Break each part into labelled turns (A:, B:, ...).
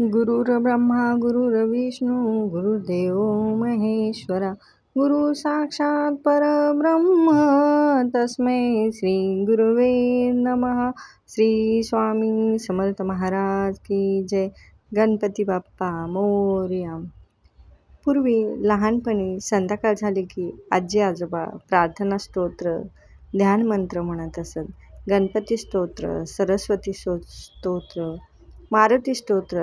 A: गुरुर्ब्रह्मा गुरुर्विष्णू गुरुर्देव महेश्वरा गुरु साक्षात परब्रह्म. तस्मै श्री गुरुवे नमः. श्री स्वामी समर्थ महाराज की जय. गणपती बाप्पा मोर्या पूर्वी लहानपणी संध्याकाळ झाली की आजी आजोबा प्रार्थना स्तोत्र ध्यान मंत्र म्हणत असत. गणपती स्तोत्र सरस्वती स्तो स्तोत्र मारुती स्तोत्र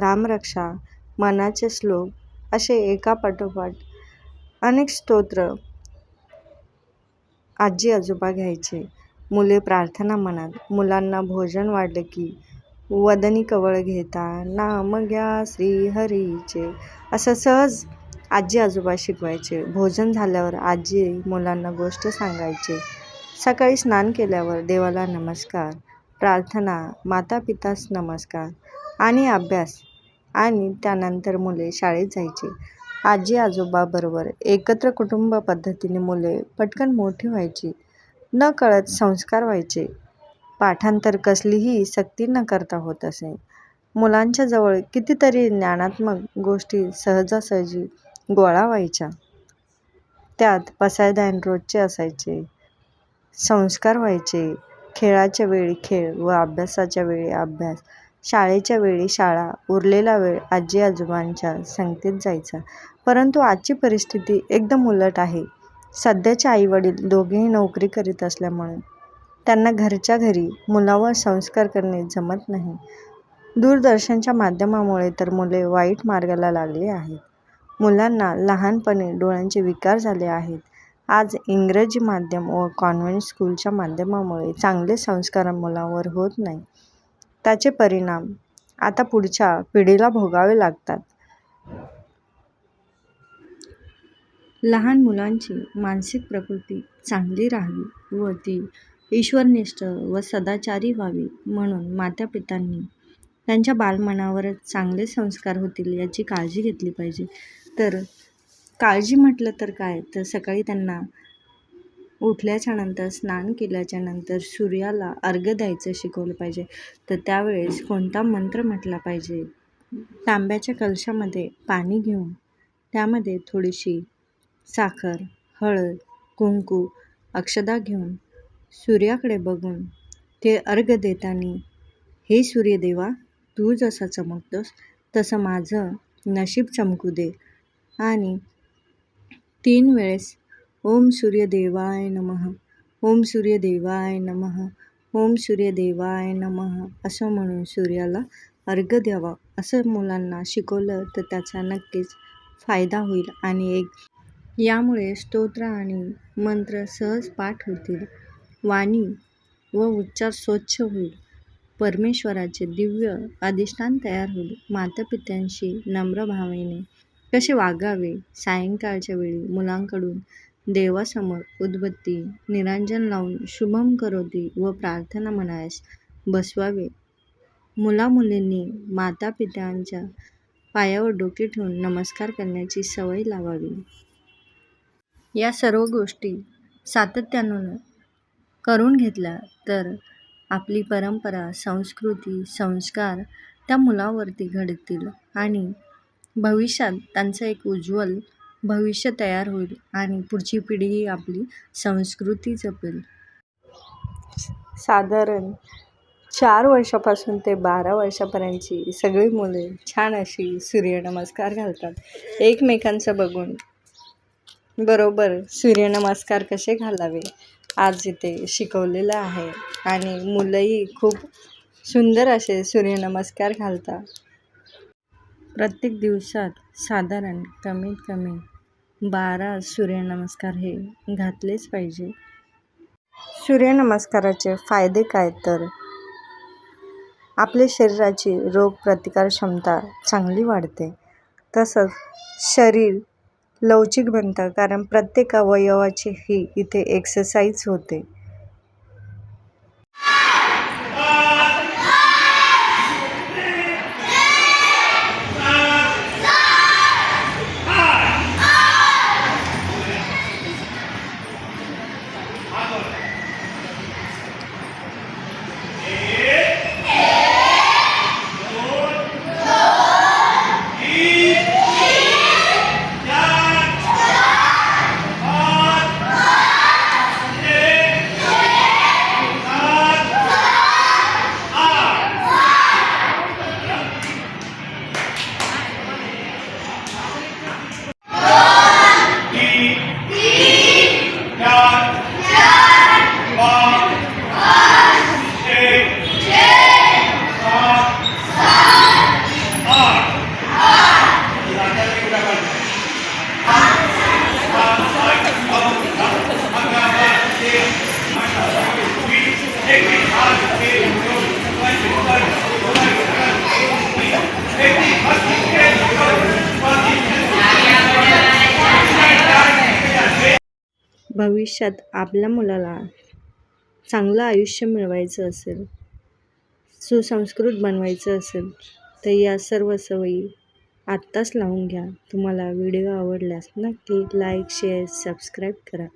A: रामरक्षा मनाचे श्लोक असे एकापाठोपाठ अनेक स्तोत्र आजी आजोबा घ्यायचे. मुले प्रार्थना म्हणत मुलांना भोजन वाढले की वदनी कवळ घेता नाम घ्या श्रीहरीचे. असं सहज आजी आजोबा शिकवायचे. भोजन झाल्यावर आजी मुलांना गोष्ट सांगायचे. सकाळी स्नान केल्यावर देवाला नमस्कार. प्रार्थना माता पितास नमस्कार आणि अभ्यास आणि त्यानंतर मुले शाळेत जायचे. आजी आजोबाबरोबर एकत्र कुटुंब पद्धतीने मुले पटकन मोठी व्हायची. न कळत संस्कार व्हायचे. पाठांतर कसलीही सक्ती न करता होत असे. मुलांच्या जवळ कितीतरी ज्ञानात्मक गोष्टी सहजासहजी गोळा व्हायच्या. त्यात पसायदान रोजचे असायचे. संस्कार व्हायचे. खेळाच्या वेळी खेळ व अभ्यासाच्या वेळी अभ्यास. शाळेच्या वेळी शाळा उरलेला वेळ आजी आजोबांच्या संगतीत जायचा. परंतु आजची परिस्थिती एकदम उलट आहे. सध्याचे आईवडील दोघेही नोकरी करीत असल्यामुळे त्यांना घरच्या घरी मुलावर संस्कार करणे जमत नाही. दूरदर्शनच्या माध्यमामुळे तर मुले वाईट मार्गाला लागली आहेत. मुलांना लहानपणी डोळ्यांचे विकार झाले आहेत. आज इंग्रजी माध्यम व कॉन्व्हेंट स्कूलच्या माध्यमामुळे चांगले संस्कार मुलांवर होत नाही. त्याचे परिणाम आता पुढच्या पिढीला भोगावे लागतात. लहान मुलांची मानसिक प्रकृती चांगली राहावी व ती ईश्वरनिष्ठ व सदाचारी व्हावी म्हणून मातापितांनी त्यांच्या बालमनावरच चांगले संस्कार होतील याची काळजी घेतली पाहिजे. तर काळजी म्हटलं तर काय? तर सकाळी त्यांना उठल्याच्या नंतर स्नान केल्याच्यानंतर सूर्याला अर्घ्य द्यायचं शिकवलं पाहिजे. तर त्यावेळेस कोणता मंत्र म्हटला पाहिजे? तांब्याच्या कलशामध्ये पाणी घेऊन त्यामध्ये थोडीशी साखर हळद कुंकू अक्षदा घेऊन सूर्याकडे बघून ते अर्घ्य देताना हे सूर्यदेवा तू जसा चमकतोस तसं माझं नशीब चमकू दे. आणि तीन वेळेस. ओम सूर्यदेवाय नमः. ओम सूर्यदेवाय नमः. ओम सूर्यदेवाय नमः. असं म्हणून सूर्याला अर्घ द्यावा. असं मुलांना शिकवलं तर त्याचा नक्कीच फायदा होईल आणि एक यामुळे स्तोत्र आणि मंत्र सहज पाठ होतील. वाणी व उच्चार स्वच्छ होईल. परमेश्वराचे दिव्य अधिष्ठान तयार होईल. मातापित्यांशी नम्र भावेने कसे वागावे? सायंकाळच्या वेळी मुलांकडून देवासमोर उदबत्ती निरांजन लावून शुभम करोती व प्रार्थना म्हणायस बसवावे. मुलामुलींनी मातापित्यांच्या पायावर डोके ठेवून नमस्कार करण्याची सवय लावावी. या सर्व गोष्टी सातत्यानं करून घेतल्या तर आपली परंपरा संस्कृती संस्कार त्या मुलावरती घडतील आणि भविष्यात त्यांचं एक उज्ज्वल भविष्य तयार होईल आणि पुढची पिढी आपली संस्कृती जपेल. साधारण चार वर्षापासून ते बारा वर्षापर्यंतची सगळी मुले छान अशी सूर्यनमस्कार घालतात. एकमेकांचं बघून बरोबर सूर्यनमस्कार कसे घालावे? आज इथे शिकवलेलं आहे आणि मुलंही खूप सुंदर असे सूर्यनमस्कार घालतात. प्रत्येक दिवसात साधारण कमीत कमी बारा सूर्यनमस्कार हे घातलेच पाहिजे. सूर्यनमस्काराचे फायदे काय तर? आपल्या शरीराची रोगप्रतिकार क्षमता चांगली वाढते. तसंच शरीर लवचिक बनतं कारण प्रत्येक अवयवाची ही इथे एक्सरसाइज होते. भविष्यात आपल्या मुलाला चांगलं आयुष्य मिळवायचं असेल सुसंस्कृत बनवायचं असेल तर या सर्व सवयी आत्ताच लावून घ्या. तुम्हाला व्हिडिओ आवडल्यास नक्की लाईक शेअर सबस्क्राईब करा.